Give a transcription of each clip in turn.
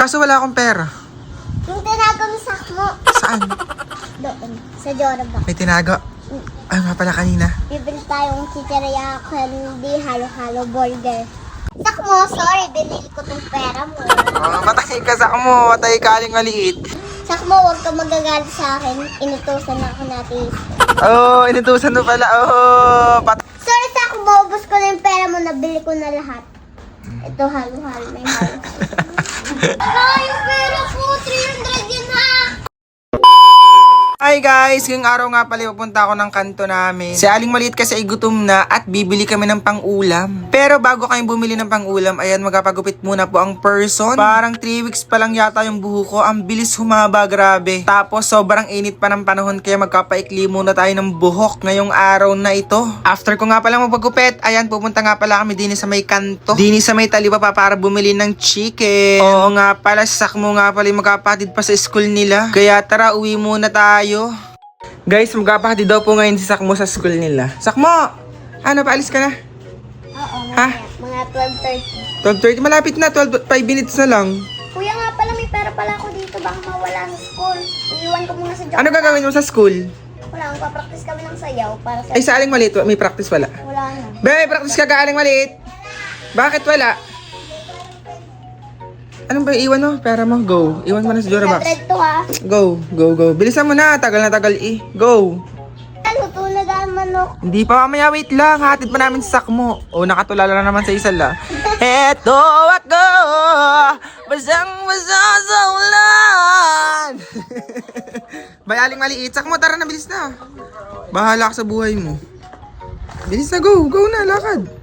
Kaso wala akong pera. Yung tinago mo sa mo. Saan? Doon. Sa Joraba. May tinago. Ay, nga pala kanina. Bibili tayong chicheria candy, halo-halo burger. Sak mo, sorry, binili ko tong pera mo. Oh, matay ka sa mo. Matay ka aling maliit. Sak mo, huwag ka magagalit sa akin. Inutusan na ako natin. Oh, inutusan mo pala. Oh, pat... Sorry, sak mo, ubos ko na yung pera mo, nabili ko na lahat. Ito, halo-halo, may halo. Yung pera ko, 300 yun! Hi guys! Ngayong araw nga pala pupunta ako ng kanto namin. Si Aling Maliit kasi ay gutom na at bibili kami ng pang-ulam. Pero bago kami bumili ng pang-ulam, ayan magpapagupit muna po ang person. Parang 3 weeks pa lang yata yung buho ko. Ang bilis humaba, grabe. Tapos sobrang init pa ng panahon kaya magpapaikli muna tayo ng buhok ngayong araw na ito. After ko nga pala magpagupit, ayan pupunta nga pala kami din sa may kanto. Din sa may taliba pa para bumili ng chicken. Oo nga pala, sakmo nga pala yung magkapatid pa sa school nila. Kaya tara, uwi muna tayo. Guys, magkapatid daw po ngayon si Sakmo sa school nila. Sakmo! Ano, paalis ka na? Oo, Ha? Mga 12.30. 12.30, malapit na. 12, 5 minutes na lang. Kuya nga pala, may pera pala ako dito. Baka mawala ng school. Iiwan ko muna sa job. Ano gagawin mo sa school? Wala, magpa-practice kami ng sayaw para sa... Ay, sa aling maliit, may practice wala. Wala na. Be, may practice ka ka aling maliit. Bakit wala? Anong ba iwan mo? Pera mo, go. Iwan mo na sa Jora box. 100 to ha. Go, go, go. Bilisan mo na. Tagal na tagal eh. Go. Na dahil manok. Hindi pa mamaya, wait lang. Hatid pa namin sa sakmo. O, nakatulala na naman sa isa la. Eto ako, basang basa sa ulan. Bayaling maliit. Sakmo, tara na, bilis na. Bahala ka sa buhay mo. Bilis na, go. Go na, lakad.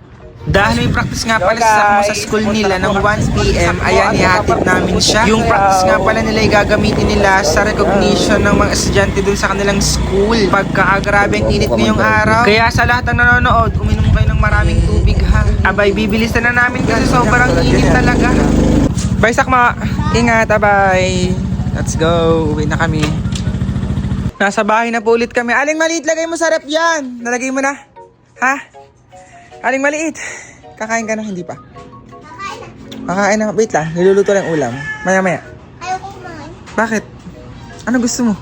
Dahil may practice nga pala sa sa school nila ng 1pm, ayan, ihatid namin siya. Yung practice nga pala nila ay gagamitin nila sa recognition ng mga estudyante dun sa kanilang school. Pagkakagrabe ang init ngayong araw. Kaya sa lahat ng nanonood, uminom kayo ng maraming tubig ha. Abay, bibilisan na namin kasi sobrang init talaga. Bye, Sakma. Ingat, abay. Let's go. Uwi na kami. Nasa bahay na po ulit kami. Aling maliit, lagay mo sa rep yan. Nalagay mo na. Ha? Aling maliit. Kakain ka na, hindi pa. Kakain na. Wait lang, niluluto lang ulam. Maya maya. Ayaw ko kumain. Bakit? Ano gusto mo?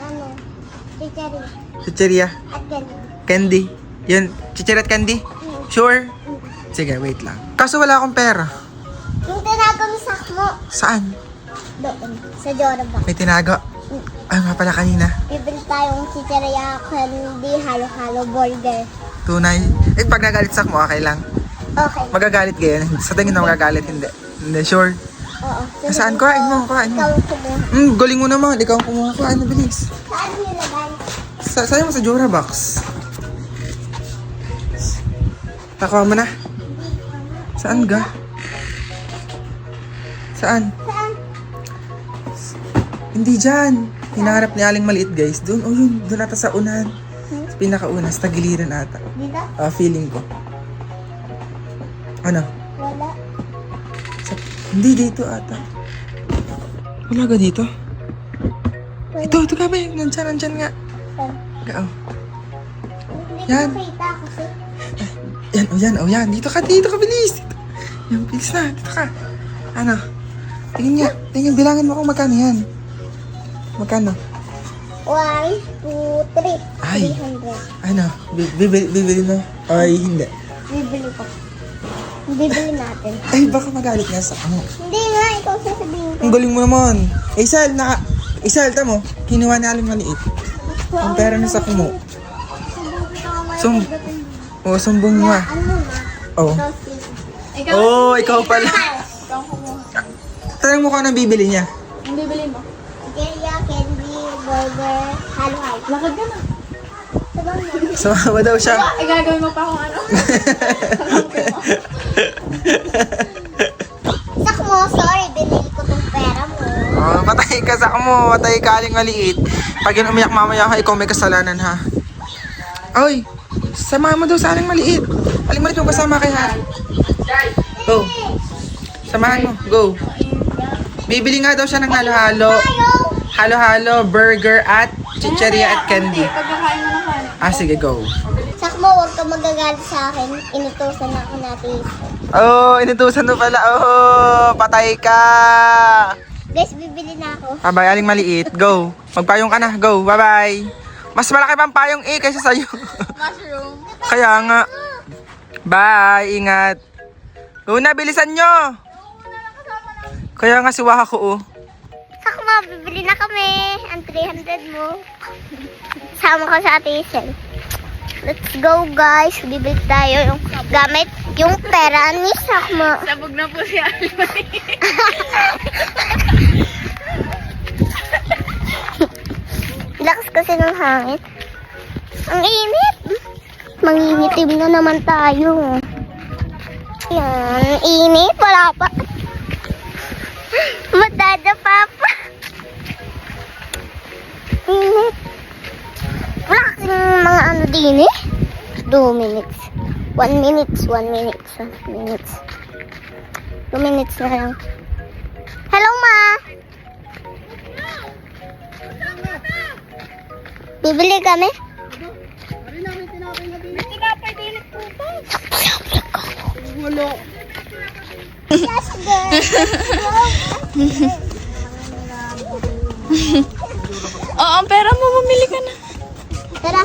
Ano? Chicheria. Chicheria? At ganyan. Candy? Yun, chicheria at candy? Sure? Sige, wait lang. Kaso wala akong pera. Yung tinago mo sa mo. Saan? Doon. Sa Joraba. May tinago. Ay, nga pala kanina. Bibili tayong chicheria candy, halo-halo burger. Tunay. Eh, pag nagalit sa mo, okay lang. Okay. Magagalit kayo. Sa tingin na magagalit, hindi. Hindi, sure. Oo. Nasaan? Kuhain mo, kuhain mo. Ikaw kumuha. Hmm, galing mo naman. Ikaw ang kumuha. Kuhain na, bilis. Saan nilagay? Sa sa'yo mo sa Jura Box. Nakuha mo na. Saan ga? Saan? Saan? Hindi dyan. Hinaharap ni Aling Maliit, guys. Doon, oh yun. Doon ata sa unahan. Pinakauna, sa tagiliran ata. Dito? Ah, feeling ko. Ano? Wala. Sa, hindi dito ata. Wala ga dito? Wala. Ito, ito ka ba? Nandyan, nandyan nga. Saan? Oh. Hindi Yan. ko nakita kasi. Yan, oh yan, oh yan. Dito ka, dito ka, bilis. Dito. Yan, bilis na. Dito ka. Ano? Tingin nga. Tingin, bilangin mo kung magkano yan. Magkano? One, two, three. Ay. 300. Ano? Bi- Bibili, bibili na? Ay, hindi. Bibili ko. Bibili natin. Ay, baka magalit nga sa ano. Hindi nga, ikaw sasabihin ko. Ang galing mo naman. Eh, Isal, naka... Isal, tamo. Kinuha na aling maliit. Ang pera na sa kumo. Sum... Oh, sumbong mo ah. Ano na? Oh. Ikaw. Oh, ikaw pala. Ikaw kumuha. Tanong mo kung anong bibili niya. Ang bibili mo? Candy, burger, halo-halo. Lakad ka na. Sumama daw siya. Ay, gagawin mo pa akong ano? Sak mo, sorry, binili ko tong pera mo. Oh, patay ka sa mo. Patay ka aling maliit. Pag yun umiyak mamaya ka, ikaw may kasalanan ha. Oy, samahan mo daw sa aling maliit. Aling maliit mo kasama kay Hari. Go. Samahan mo. Go. Bibili nga daw siya ng halo-halo. Halo-halo, burger at chicheria at candy. Ah, sige, go. Sak mo, huwag ka magagalit sa akin. Inutusan na ako natin. Oh, inutusan mo pala. Oh, patay ka. Guys, bibili na ako. Abay, aling maliit. Go. Magpayong ka na. Go. Bye-bye. Mas malaki pang payong eh kaysa sa'yo. Mushroom. Kaya nga. Bye. Ingat. Go na, bilisan nyo. Kaya nga si Waka ko oh. Bibili na kami. Ang 300 mo. Sama ko sa ate Isel. Let's go guys. Bibili tayo yung gamit yung pera ni Sakmo. Sabog na po si Almay. Lakas kasi ng hangin. Ang init. Mangingitim na naman tayo. Yan, init. Wala pa. Madadapa pa. Init. Wala kasing mga ano din eh. Two minutes. One minutes, one minutes, one minutes. Two minutes na lang. Hello, Ma! Bibili kami? Yes, girl. Oo, ang pera mo, mamili ka na. Tara.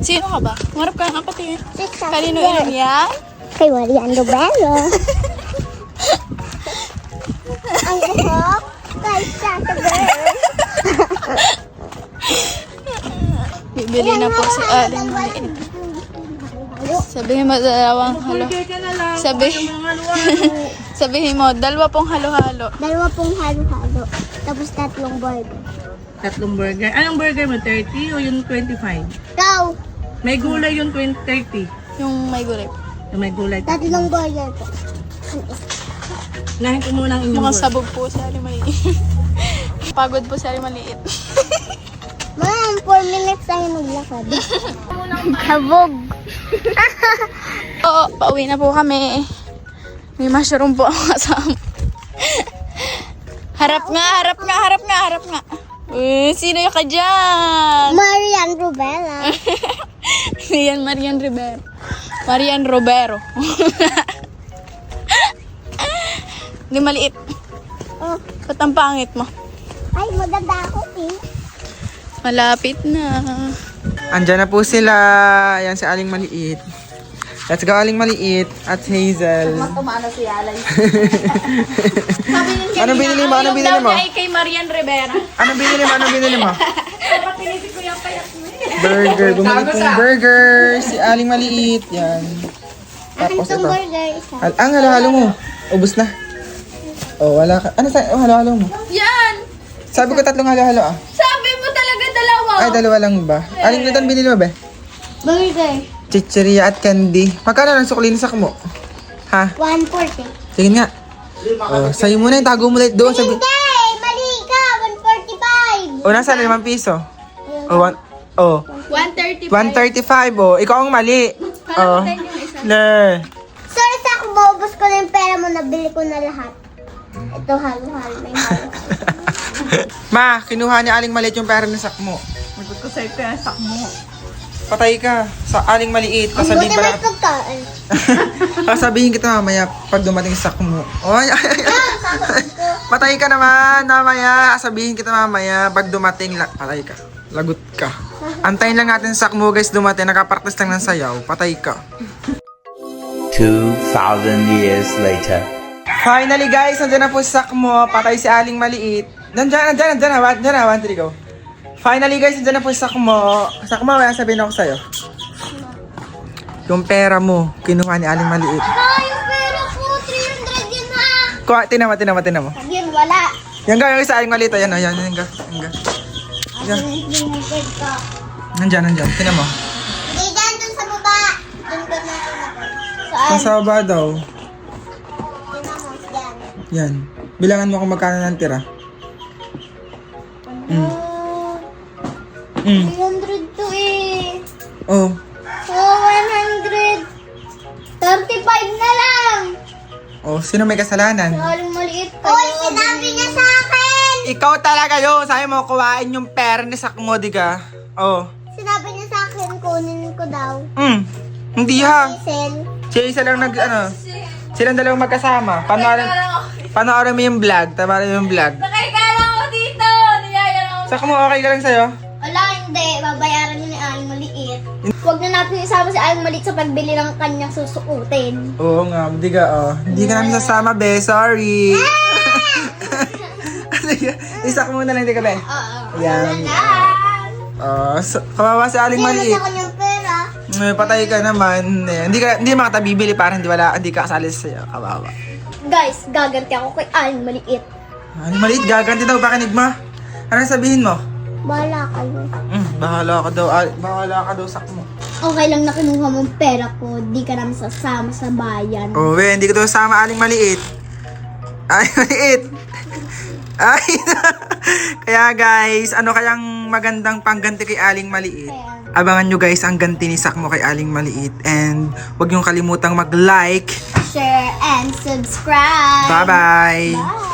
Sino ka ba? Marap ka nga pati. Six Kanino ilan yan? Kay Marian Robero. Ang buhok kay Sasa Girl. Bibili na po si Aling Maliit. Sabihin mo dalawang halo. Sabihin, sabihin mo, dalawa pong halo-halo. Dalawa pong halo-halo. Tapos tatlong burger. Tatlong burger. Anong burger mo? 30 o yung 25? Go! May gulay yung 20, 30. Yung may gulay. Yung may gulay. Tatlong burger po. Nahin ko muna ang inyong Mukhang sabog po Aling Maliit. Pagod po Aling Maliit. Ma'am, 4 minutes tayo maglakad. Kabog. Oo, pauwi na po kami. May mushroom po ang kasama. Harap nga, harap nga, harap nga, harap nga. Eh, sino yung ka dyan? Marian Rubella. Yan, Marian Rivero. Marian Robero. Hindi maliit. Oh, Ba't ang pangit mo? ay, maganda ako eh. Malapit na. Andyan na po sila. Ayan si Aling Maliit. Let's go Aling Maliit at Hazel. Tumano si Alay. Anong binili mo? Anong binili mo? ay kay Marian Rivera. Anong binili mo? Anong binili mo? Burger. Bumili pong burger. Si Aling Maliit. Yan. Tapos ito. burger isa. Al ang halo-halo mo. Ubus na. Oh, wala ka. Ano sa oh, halo-halo mo? Yan! Sabi ko tatlong halo-halo ah. Sabi mo talaga dalawa. Ay, dalawa lang ba? Aling Lutan binili mo ba? Burger. Chicheria at candy. Magkano lang sukli sa mo? Ha? 140. Sige nga. Oh, sa'yo muna yung tago mo ulit doon. Sabi, Hindi! Mali ka! 145! oh, nasa limang piso. Oh, one, oh, 130 135 oh. Ikaw ang mali. Oh. Le. Sorry sa ako, maubos ko na yung pera mo, nabili ko na lahat. Ito, halo-halo. May halo. Ma, kinuha niya aling maliit yung pera ng sakmo. Magot ko sa'yo kaya sak mo. Patay ka sa aling maliit. Ang Kasabihin buti may pala. pagkain. Kasabihin kita mamaya pag dumating sa sakmo. Oy, ay, ay, ay. Patay ka naman mamaya. Sabihin kita mamaya pag dumating. La- patay ka. Lagot ka. Antayin lang natin sa sakmo guys dumating. Nakapractice lang ng sayaw. Patay ka. 2,000 years later. Finally guys, nandiyan na po si Sakmo. Patay si Aling Maliit. Nandiyan, nandiyan, nandiyan na. Nandiyan na, one, three, go. Finally guys, nandiyan na po si Sakmo. Sakmo, may sabihin ako sa'yo. Yung pera mo, kinuha ni Aling Maliit. Ah, yung pera ko, 300 yun ha! Kuha, tinama, tinama, tinama. Yun, wala. Yan ga, yung sa Aling Maliit. Ayan, ayan, yan ga. Yan ga. Yan. Binigay ka. Nandyan, nandyan. Tinan mo. Hindi dyan, dun sa baba. Dun ka na Sa Saan? saba daw. Tinan mo, dyan. Yan. Bilangan mo kung magkano nang tira. Mm. Mm. 300 to eh. Oh. Oh, 100. 35 na lang. Oh, sino may kasalanan? Haling maliit ka. Uy, sinabi niya sa akin. Ikaw talaga yun. Sabi mo, kuhain yung pera ni Sakmo, di ka? Oh. Sinabi niya sa akin, kunin ko daw. Hmm. Hindi ha. Si isa lang nag, ano, silang dalawang magkasama. Panoorin, panoorin mo yung vlog. Tabarin mo yung vlog. Nakikala ko dito! Niyaya ako. Saka mo, okay ka lang sa'yo? Huwag na natin isama si Aling Maliit sa pagbili ng kanyang susukutin. Oo nga, hindi ka, oh. Hindi ka namin sasama, be. Sorry. Isak mo na lang, di ka, be. Oo. Ayan. Oh, so, kawawa si Aling Hindi sa kanyang pera. Eh, patay ka naman. Eh, hindi ka, hindi makatabibili para hindi wala, hindi ka kasali sa'yo. Kawawa. Guys, gaganti ako kay Aling Maliit. Aling Maliit, gaganti daw, pakinig mo. Ano sabihin mo? Bahala kayo. Hmm, bahala ka daw, al- bahala ka daw sak mo. Okay lang na kinuha mong pera ko. Di ka namin sasama sa bayan. Oh, we, hindi ko daw sama Aling Maliit. Aling Maliit. Ay, kaya guys, ano kayang magandang pangganti kay Aling Maliit? Abangan nyo guys ang ganti ni Sakmo kay Aling Maliit. And huwag niyong kalimutang mag-like. Share and subscribe. Bye-bye! Bye.